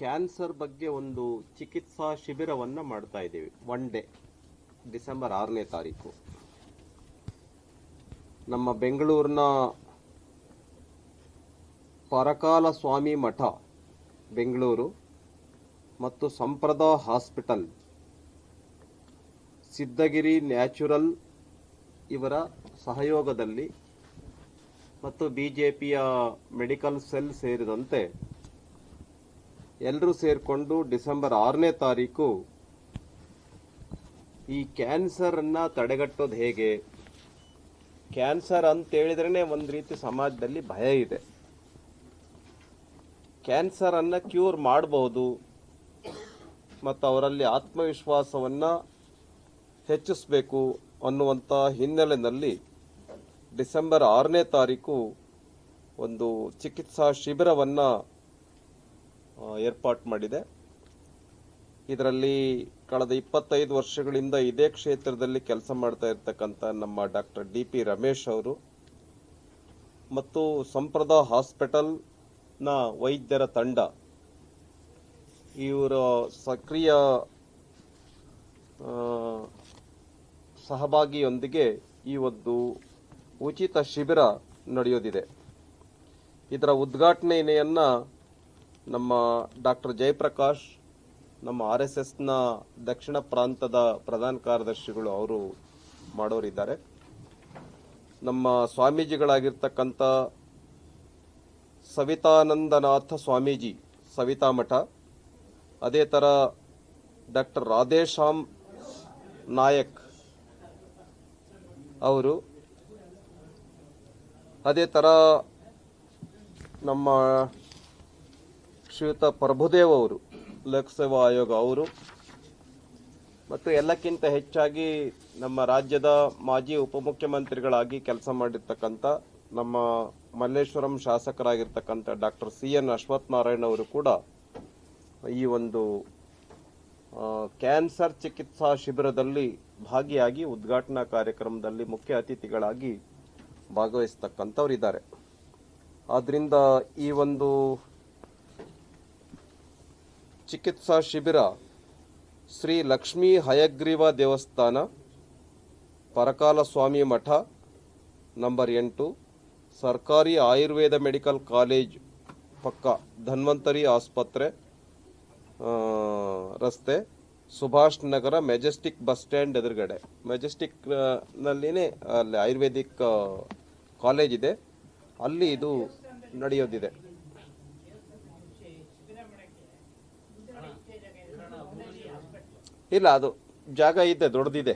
Cancer ಬಗ್ಗೆ ಒಂದು ಚಿಕಿತ್ಸಾ ಶಿಬಿರವನ್ನು ಮಾಡ್ತಾ ಇದ್ದೀವಿ. ಒನ್ ಡೇ ಡಿಸೆಂಬರ್ ಆರನೇ ತಾರೀಕು. ನಮ್ಮ ಬೆಂಗಳೂರಿನ ಪರಕಾಲ ಸ್ವಾಮಿ ಮಠ, ಬೆಂಗಳೂರು ಮತ್ತು ಸಂಪ್ರದ ಹಾಸ್ಪಿಟಲ್, ಸಿದ್ಧಗಿರಿ ನ್ಯಾಚುರಲ್ ಇವರ ಸಹಯೋಗದಲ್ಲಿ ಮತ್ತು ಬಿ ಜೆ ಪಿಯ ಮೆಡಿಕಲ್ ಸೆಲ್ ಸೇರಿದಂತೆ ಎಲ್ಲರೂ ಸೇರಿಕೊಂಡು ಡಿಸೆಂಬರ್ ಆರನೇ ತಾರೀಕು ಈ ಕ್ಯಾನ್ಸರನ್ನು ತಡೆಗಟ್ಟೋದು ಹೇಗೆ? ಕ್ಯಾನ್ಸರ್ ಅಂತ ಹೇಳಿದ್ರೇ ಒಂದು ರೀತಿ ಸಮಾಜದಲ್ಲಿ ಭಯ ಇದೆ. ಕ್ಯಾನ್ಸರನ್ನು ಕ್ಯೂರ್ ಮಾಡಬಹುದು ಮತ್ತು ಅವರಲ್ಲಿ ಆತ್ಮವಿಶ್ವಾಸವನ್ನು ಹೆಚ್ಚಿಸಬೇಕು ಅನ್ನುವಂಥ ಹಿನ್ನೆಲೆಯಲ್ಲಿ ಡಿಸೆಂಬರ್ ಆರನೇ ತಾರೀಕು ಒಂದು ಚಿಕಿತ್ಸಾ ಶಿಬಿರವನ್ನು ಏರ್ಪಾಟ್ ಮಾಡಿದೆ. ಇದರಲ್ಲಿ ಕಳೆದ ಇಪ್ಪತ್ತೈದು ವರ್ಷಗಳಿಂದ ಇದೇ ಕ್ಷೇತ್ರದಲ್ಲಿ ಕೆಲಸ ಮಾಡ್ತಾ ಇರ್ತಕ್ಕಂಥ ನಮ್ಮ ಡಾಕ್ಟರ್ ಡಿ ಪಿ ರಮೇಶ್ ಅವರು ಮತ್ತು ಸಂಪ್ರದ ಹಾಸ್ಪಿಟಲ್ನ ವೈದ್ಯರ ತಂಡ. ಇವರ ಸಕ್ರಿಯ ಸಹಭಾಗಿಯೊಂದಿಗೆ ಈ ಒಂದು ಉಚಿತ ಶಿಬಿರ ನಡೆಯೋದಿದೆ. ಇದರ ಉದ್ಘಾಟನೆಯನ್ನು ನಮ್ಮ ಡಾಕ್ಟರ್ ಜಯಪ್ರಕಾಶ್, ನಮ್ಮ ಆರ್ ಎಸ್ ಎಸ್ನ ದಕ್ಷಿಣ ಪ್ರಾಂತದ ಪ್ರಧಾನ ಕಾರ್ಯದರ್ಶಿಗಳು ಅವರು ಮಾಡೋರಿದ್ದಾರೆ. ನಮ್ಮ ಸ್ವಾಮೀಜಿಗಳಾಗಿರ್ತಕ್ಕಂಥ ಸವಿತಾನಂದನಾಥ ಸ್ವಾಮೀಜಿ ಸವಿತಾ ಮಠ ಅದೇ ಥರ ಡಾಕ್ಟರ್ ರಾಧೇಶ್ಯಾಮ್ ನಾಯಕ್ ಅವರು, ಅದೇ ಥರ ನಮ್ಮ ಶ್ರೀಯುತ ಪ್ರಭುದೇವ್ ಅವರು ಲೋಕಸೇವಾ ಆಯೋಗ ಅವರು, ಮತ್ತು ಎಲ್ಲಕ್ಕಿಂತ ಹೆಚ್ಚಾಗಿ ನಮ್ಮ ರಾಜ್ಯದ ಮಾಜಿ ಉಪಮುಖ್ಯಮಂತ್ರಿಗಳಾಗಿ ಕೆಲಸ ಮಾಡಿರ್ತಕ್ಕಂಥ ನಮ್ಮ Malleshwaram ಶಾಸಕರಾಗಿರ್ತಕ್ಕಂಥ doctor C N Ashwath Narayan ಅವರು ಕೂಡ ಈ ಒಂದು ಕ್ಯಾನ್ಸರ್ ಚಿಕಿತ್ಸಾ ಶಿಬಿರದಲ್ಲಿ ಭಾಗಿಯಾಗಿ ಉದ್ಘಾಟನಾ ಕಾರ್ಯಕ್ರಮದಲ್ಲಿ ಮುಖ್ಯ ಅತಿಥಿಗಳಾಗಿ ಭಾಗವಹಿಸ್ತಕ್ಕಂಥವ್ರಿದ್ದಾರೆ. ಆದ್ದರಿಂದ ಈ ಒಂದು ಚಿಕಿತ್ಸಾ ಶಿಬಿರ ಶ್ರೀ ಲಕ್ಷ್ಮೀ ಹಯಗ್ರೀವ ದೇವಸ್ಥಾನ ಪರಕಾಲ ಸ್ವಾಮಿ ಮಠ ನಂಬರ್ ಎಂಟು ಸರ್ಕಾರಿ ಆಯುರ್ವೇದ ಮೆಡಿಕಲ್ ಕಾಲೇಜ್ ಪಕ್ಕ ಧನ್ವಂತರಿ ಆಸ್ಪತ್ರೆ ರಸ್ತೆ Subhash Nagar Majestic bus stand ಎದುರುಗಡೆ. ಮೆಜೆಸ್ಟಿಕ್ ಆ, ನಲ್ಲಿನೇ ಅಲ್ಲಿ ಆಯುರ್ವೇದಿಕ್ ಕಾಲೇಜ್ ಇದೆ. ಅಲ್ಲಿ ಇದು ನಡೆಯೋದಿದೆ. ಇಲ್ಲ, ಅದು ಜಾಗ ಇದೆ ದೊಡ್ಡದಿದೆ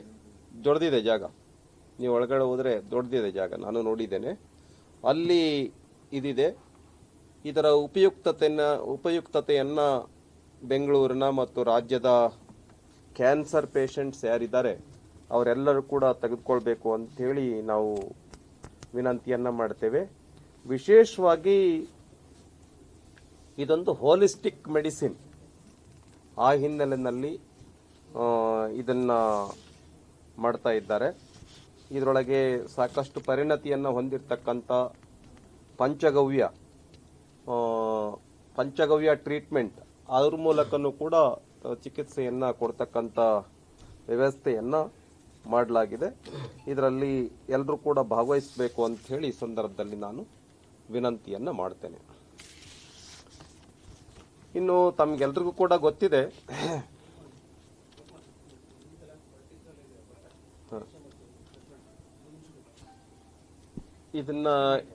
ದೊಡ್ಡದಿದೆ ಜಾಗ. ನೀವು ಒಳಗಡೆ ಹೋದರೆ ದೊಡ್ಡದಿದೆ ಜಾಗ. ನಾನು ನೋಡಿದ್ದೇನೆ. ಅಲ್ಲಿ ಇದಿದೆ. ಇದರ ಉಪಯುಕ್ತತೆಯನ್ನು ಉಪಯುಕ್ತತೆಯನ್ನು ಬೆಂಗಳೂರಿನ ಮತ್ತು ರಾಜ್ಯದ ಕ್ಯಾನ್ಸರ್ ಪೇಷಂಟ್ಸ್ ಯಾರಿದ್ದಾರೆ, ಅವರೆಲ್ಲರೂ ಕೂಡ ತೆಗೆದುಕೊಳ್ಬೇಕು ಅಂಥೇಳಿ ನಾವು ವಿನಂತಿಯನ್ನು ಮಾಡ್ತೇವೆ. ವಿಶೇಷವಾಗಿ ಇದೊಂದು ಹೋಲಿಸ್ಟಿಕ್ ಮೆಡಿಸಿನ್ ಆ ಹಿನ್ನೆಲೆಯಲ್ಲಿ ಇದನ್ನ ಮಾಡ್ತಾ ಇದ್ದಾರೆ. ಇದರೊಳಗೆ ಸಾಕಷ್ಟು ಪರಿಣತಿಯನ್ನು ಹೊಂದಿರತಕ್ಕಂಥ ಪಂಚಗವ್ಯ ಪಂಚಗವ್ಯ ಟ್ರೀಟ್ಮೆಂಟ್ ಅದ್ರ ಮೂಲಕನೂ ಕೂಡ ಚಿಕಿತ್ಸೆಯನ್ನು ಕೊಡ್ತಕ್ಕಂಥ ವ್ಯವಸ್ಥೆಯನ್ನ ಮಾಡಲಾಗಿದೆ. ಇದರಲ್ಲಿ ಎಲ್ಲರೂ ಕೂಡ ಭಾಗವಹಿಸಬೇಕು ಅಂತ ಹೇಳಿ ಸಂದರ್ಭದಲ್ಲಿ ನಾನು ವಿನಂತಿಯನ್ನ ಮಾಡ್ತೇನೆ. ಇನ್ನು ತಮ್ಗೆಲ್ರಿಗೂ ಕೂಡ ಗೊತ್ತಿದೆ ಇದನ್ನ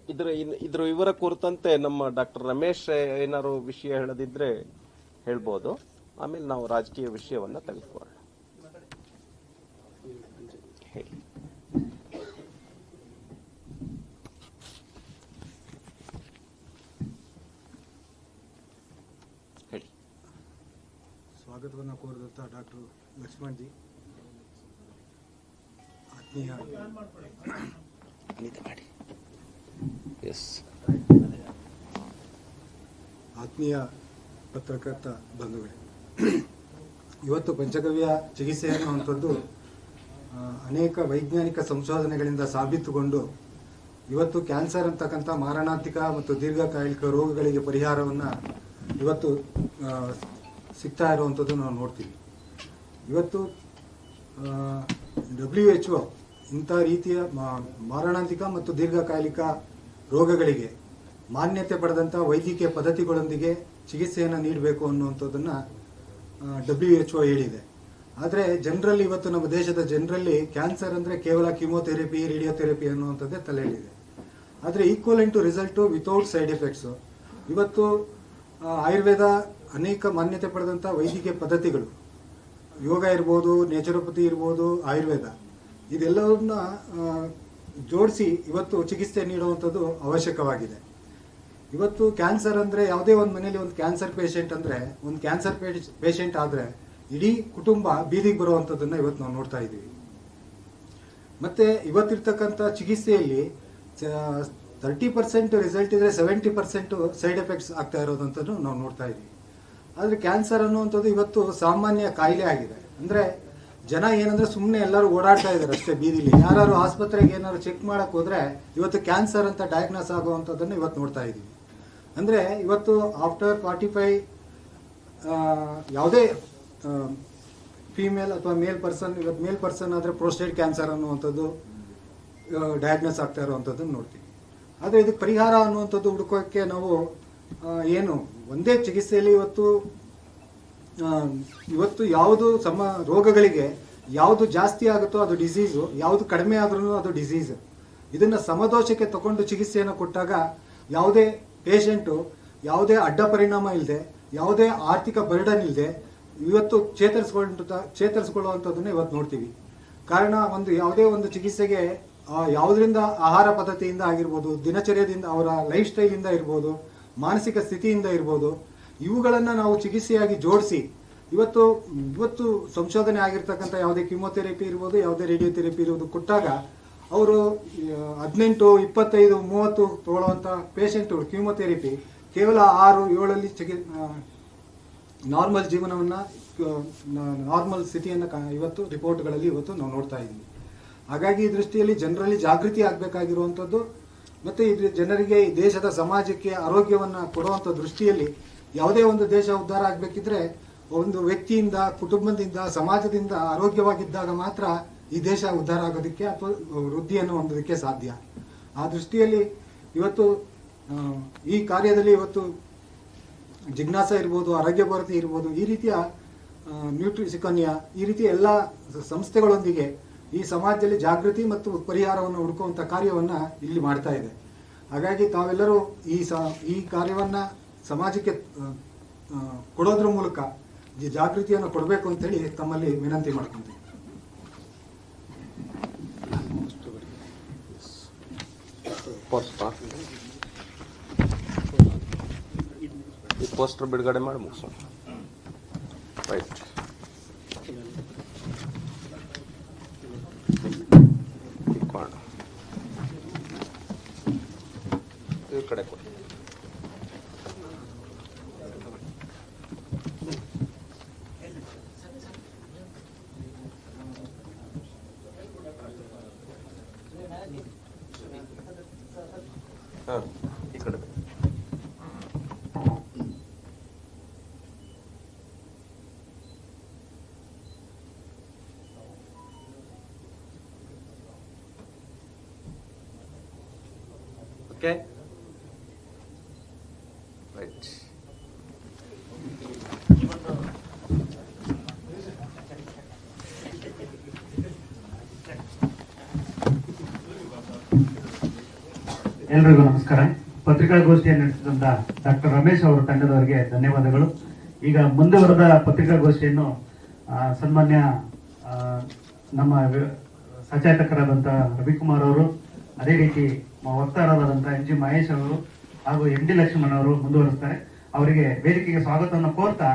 ಇದ್ರ ಇದ್ರ ವಿವರ ಕುರಿತಂತೆ ನಮ್ಮ ಡಾಕ್ಟರ್ ರಮೇಶ್ ಏನಾದ್ರು ವಿಷಯ ಹೇಳದಿದ್ರೆ ಹೇಳ್ಬೋದು. ಆಮೇಲೆ ನಾವು ರಾಜಕೀಯ ವಿಷಯವನ್ನ ತೆಗೆದುಕೊಳ್ಳೋಣ. ಹೇಳಿ. ಹೇಳಿ. ಸ್ವಾಗತವನ್ನು ಕೋರಿದಂಥ ಡಾಕ್ಟರ್ ಲಕ್ಷ್ಮಣ್ ಜಿ. ಆತ್ಮೀಯ ಮಾಡಿ. ಎಸ್ ಆತ್ಮೀಯ ಪತ್ರಕರ್ತ ಬಂಧುಗಳೇ, ಇವತ್ತು ಪಂಚಗವ್ಯ ಚಿಕಿತ್ಸೆ ಅನ್ನುವಂಥದ್ದು ಅನೇಕ ವೈಜ್ಞಾನಿಕ ಸಂಶೋಧನೆಗಳಿಂದ ಸಾಬೀತುಗೊಂಡು ಇವತ್ತು ಕ್ಯಾನ್ಸರ್ ಅಂತಕ್ಕಂಥ ಮಾರಣಾಂತಿಕ ಮತ್ತು ದೀರ್ಘಕಾಲಿಕ ರೋಗಗಳಿಗೆ ಪರಿಹಾರವನ್ನು ಇವತ್ತು ಸಿಗ್ತಾ ಇರುವಂಥದ್ದು ನಾವು ನೋಡ್ತೀವಿ. ಇವತ್ತು ಡಬ್ಲ್ಯೂ ಎಚ್ ಒ ಇಂಥ ರೀತಿಯ ಮಾರಣಾಂತಿಕ ಮತ್ತು ದೀರ್ಘಕಾಲಿಕ ರೋಗಗಳಿಗೆ ಮಾನ್ಯತೆ ಪಡೆದಂಥ ವೈದ್ಯಕೀಯ ಪದ್ಧತಿಗಳೊಂದಿಗೆ ಚಿಕಿತ್ಸೆಯನ್ನು ನೀಡಬೇಕು ಅನ್ನುವಂಥದ್ದನ್ನು ಡಬ್ಲ್ಯೂ ಎಚ್ ಒ ಹೇಳಿದೆ. ಆದರೆ ಜನರಲ್ಲಿ ಇವತ್ತು ನಮ್ಮ ದೇಶದ ಜನರಲ್ಲಿ ಕ್ಯಾನ್ಸರ್ ಅಂದರೆ ಕೇವಲ ಕಿಮೋಥೆರಪಿ, ರೇಡಿಯೋಥೆರಪಿ ಅನ್ನುವಂಥದ್ದೇ ತಲೆ ಹಿಡಿದೆ ಆದರೆ equivalent to result without side effects ಇವತ್ತು ಆಯುರ್ವೇದ ಅನೇಕ ಮಾನ್ಯತೆ ಪಡೆದಂಥ ವೈದ್ಯಕೀಯ ಪದ್ಧತಿಗಳು. ಯೋಗ ಇರ್ಬೋದು ನೇಚರೋಪತಿ ಇರ್ಬೋದು, ಆಯುರ್ವೇದ. ಇದೆಲ್ಲವನ್ನ ಜೋಡಿಸಿ ಇವತ್ತು ಚಿಕಿತ್ಸೆ ನೀಡುವಂಥದ್ದು ಅವಶ್ಯಕವಾಗಿದೆ. ಇವತ್ತು ಕ್ಯಾನ್ಸರ್ ಅಂದರೆ ಯಾವುದೇ ಒಂದು ಮನೆಯಲ್ಲಿ ಒಂದು ಕ್ಯಾನ್ಸರ್ ಪೇಷಂಟ್ ಅಂದರೆ, ಒಂದು ಕ್ಯಾನ್ಸರ್ ಪೇಷಂಟ್ ಆದರೆ ಇಡೀ ಕುಟುಂಬ ಬೀದಿಗೆ ಬರುವಂಥದ್ದನ್ನು ಇವತ್ತು ನಾವು ನೋಡ್ತಾ ಇದ್ದೀವಿ. ಮತ್ತೆ ಇವತ್ತಿರ್ತಕ್ಕಂಥ ಚಿಕಿತ್ಸೆಯಲ್ಲಿ ತರ್ಟಿ ಪರ್ಸೆಂಟ್ ರಿಸಲ್ಟ್ ಇದ್ರೆ ಸೆವೆಂಟಿ ಪರ್ಸೆಂಟ್ ಸೈಡ್ ಎಫೆಕ್ಟ್ಸ್ ಆಗ್ತಾ ಇರೋದಂಥದ್ದು ನಾವು ನೋಡ್ತಾ ಇದ್ದೀವಿ. ಆದರೆ ಕ್ಯಾನ್ಸರ್ ಅನ್ನುವಂಥದ್ದು ಇವತ್ತು ಸಾಮಾನ್ಯ ಕಾಯಿಲೆ ಆಗಿದೆ. ಅಂದರೆ ಜನ ಏನಂದ್ರೆ ಸುಮ್ಮನೆ ಎಲ್ಲರೂ ಓಡಾಡ್ತಾ ಇದ್ದಾರೆ ಅಷ್ಟೇ ಬೀದಿಲಿ. ಯಾರು ಆಸ್ಪತ್ರೆಗೆ ಏನಾದ್ರು ಚೆಕ್ ಮಾಡಕ್ ಹೋದ್ರೆ ಇವತ್ತು ಕ್ಯಾನ್ಸರ್ ಅಂತ ಡಯಾಗ್ನೋಸ್ ಆಗುವಂಥದ್ದನ್ನು ಇವತ್ತು ನೋಡ್ತಾ ಇದ್ದೀವಿ. ಅಂದರೆ ಇವತ್ತು ಆಫ್ಟರ್ ಫಾರ್ಟಿ ಫೈವ್ ಯಾವುದೇ ಫೀಮೇಲ್ ಅಥವಾ ಮೇಲ್ ಪರ್ಸನ್ ಇವತ್ತು ಮೇಲ್ ಪರ್ಸನ್ ಆದರೆ ಪ್ರೋಸ್ಟೇಟ್ ಕ್ಯಾನ್ಸರ್ ಅನ್ನುವಂಥದ್ದು ಡಯಾಗ್ನೋಸ್ ಆಗ್ತಾ ಇರುವಂಥದ್ದನ್ನು ನೋಡ್ತೀವಿ. ಆದರೆ ಇದಕ್ಕೆ ಪರಿಹಾರ ಅನ್ನುವಂಥದ್ದು ಹುಡುಕೋಕ್ಕೆ ನಾವು ಏನು, ಒಂದೇ ಚಿಕಿತ್ಸೆಯಲ್ಲಿ ಇವತ್ತು ಇವತ್ತು ಯಾವುದು ಸಮ ರೋಗಗಳಿಗೆ ಯಾವುದು ಜಾಸ್ತಿ ಆಗುತ್ತೋ ಅದು ಡಿಸೀಸು ಯಾವುದು ಕಡಿಮೆ ಆದ್ರೂ ಅದು ಡಿಸೀಸ್ ಇದನ್ನ ಸಮದೋಷಕ್ಕೆ ತಗೊಂಡು ಚಿಕಿತ್ಸೆಯನ್ನು ಕೊಟ್ಟಾಗ ಯಾವುದೇ ಪೇಷಂಟು ಯಾವುದೇ ಅಡ್ಡ ಪರಿಣಾಮ ಇಲ್ಲದೆ ಯಾವುದೇ ಆರ್ಥಿಕ ಬರ್ಡನ್ ಇಲ್ಲದೆ ಇವತ್ತು ಚೇತರಿಸ್ಕೊಂಡು ಚೇತರಿಸ್ಕೊಳ್ಳುವಂಥದ್ದನ್ನು ಇವತ್ತು ನೋಡ್ತೀವಿ. ಕಾರಣ ಒಂದು ಯಾವುದೇ ಒಂದು ಚಿಕಿತ್ಸೆಗೆ ಯಾವುದರಿಂದ ಆಹಾರ ಪದ್ಧತಿಯಿಂದ ಆಗಿರ್ಬೋದು, ದಿನಚರ್ಯದಿಂದ ಅವರ ಲೈಫ್ ಸ್ಟೈಲಿಂದ ಇರ್ಬೋದು, ಮಾನಸಿಕ ಸ್ಥಿತಿಯಿಂದ ಇರ್ಬೋದು ಇವುಗಳನ್ನು ನಾವು ಚಿಕಿತ್ಸೆಯಾಗಿ ಜೋಡಿಸಿ, ಇವತ್ತು ಇವತ್ತು ಸಂಶೋಧನೆ ಆಗಿರ್ತಕ್ಕಂಥ ಯಾವುದೇ ಕಿಮೋಥೆರಪಿ ಇರ್ಬೋದು, ಯಾವುದೇ ರೇಡಿಯೋಥೆರಪಿ ಇರ್ಬೋದು ಕೊಟ್ಟಾಗ, ಅವರು ಹದಿನೆಂಟು, ಇಪ್ಪತ್ತೈದು, ಮೂವತ್ತು ತಗೊಳ್ಳುವಂಥ ಪೇಷೆಂಟ್ಗಳು, ಕಿಮೋಥೆರಪಿ ಕೇವಲ ಆರು, ಏಳಲ್ಲಿ ಚಿಕಿ ನಾರ್ಮಲ್ ಜೀವನವನ್ನು ನಾರ್ಮಲ್ ಸ್ಥಿತಿಯನ್ನು ಇವತ್ತು ರಿಪೋರ್ಟ್ಗಳಲ್ಲಿ ಇವತ್ತು ನಾವು ನೋಡ್ತಾ ಇದ್ದೀವಿ. ಹಾಗಾಗಿ ಈ ದೃಷ್ಟಿಯಲ್ಲಿ ಜನರಲ್ಲಿ ಜಾಗೃತಿ ಆಗಬೇಕಾಗಿರುವಂಥದ್ದು, ಮತ್ತು ಇದು ಜನರಿಗೆ ದೇಶದ ಸಮಾಜಕ್ಕೆ ಆರೋಗ್ಯವನ್ನು ಕೊಡುವಂಥ ದೃಷ್ಟಿಯಲ್ಲಿ ಯಾವುದೇ ಒಂದು ದೇಶ ಉದ್ಧಾರ ಆಗಬೇಕಿದ್ರೆ ಒಂದು ವ್ಯಕ್ತಿಯಿಂದ, ಕುಟುಂಬದಿಂದ, ಸಮಾಜದಿಂದ ಆರೋಗ್ಯವಾಗಿದ್ದಾಗ ಮಾತ್ರ ಈ ದೇಶ ಉದ್ಧಾರ ಆಗೋದಕ್ಕೆ ಅಥವಾ ವೃದ್ಧಿಯನ್ನು ಹೊಂದೋದಕ್ಕೆ ಸಾಧ್ಯ. ಆ ದೃಷ್ಟಿಯಲ್ಲಿ ಇವತ್ತು ಈ ಕಾರ್ಯದಲ್ಲಿ ಇವತ್ತು ಜಿಜ್ಞಾಸ ಇರ್ಬೋದು, ಆರೋಗ್ಯ ಭಾರತಿ ಇರ್ಬೋದು, ಈ ರೀತಿಯ ನ್ಯೂಟ್ರಿ ಸಿಕನ್ಯಾ ಈ ರೀತಿಯ ಎಲ್ಲ ಸಂಸ್ಥೆಗಳೊಂದಿಗೆ ಈ ಸಮಾಜದಲ್ಲಿ ಜಾಗೃತಿ ಮತ್ತು ಪರಿಹಾರವನ್ನು ಹುಡುಕುವಂಥ ಕಾರ್ಯವನ್ನ ಇಲ್ಲಿ ಮಾಡ್ತಾ ಇದೆ. ಹಾಗಾಗಿ ತಾವೆಲ್ಲರೂ ಈ ಸ, ಈ ಕಾರ್ಯವನ್ನ ಸಮಾಜಕ್ಕೆ ಕೊಡೋದ್ರ ಮೂಲಕ ಜಾಗೃತಿಯನ್ನು ಕೊಡಬೇಕು ಅಂತೇಳಿ ತಮ್ಮಲ್ಲಿ ವಿನಂತಿ ಮಾಡ್ಕೊಂತೀನಿ. ಈ ಪೋಸ್ಟರ್ ಬಿಡುಗಡೆ ಮಾಡಿ ಮುಗಿಸೋಣ ರೈಟ್ ಈ ಕಡೆ ಕೊಡಿ ಹಾಂ ಈ ಕಡೆ ಬನ್ನಿ. Okay Right. ಎಲ್ರಿಗೂ ನಮಸ್ಕಾರ. ಪತ್ರಿಕಾಗೋಷ್ಠಿಯನ್ನು ನಡೆಸಿದಂತ ಡಾಕ್ಟರ್ ರಮೇಶ್ ಅವರ ತಂಡದವರಿಗೆ ಧನ್ಯವಾದಗಳು. ಈಗ ಮುಂದುವರೆದ ಪತ್ರಿಕಾಗೋಷ್ಠಿಯನ್ನು ಆ, ಸನ್ಮಾನ್ಯ ನಮ್ಮ ಸಚೇತಕರಾದಂತಹ ರವಿಕುಮಾರ್ ಅವರು ಅದೇ ರೀತಿ ವಕ್ತಾರರಾದಂಥ ಎನ್ ಜಿ ಮಹೇಶ್ ಅವರು ಹಾಗೂ ಎಂ ಡಿ ಲಕ್ಷ್ಮಣ್ ಅವರು ಮುಂದುವರಿಸ್ತಾರೆ. ಅವರಿಗೆ ವೇದಿಕೆಗೆ ಸ್ವಾಗತವನ್ನು ಕೋರ್ತಾ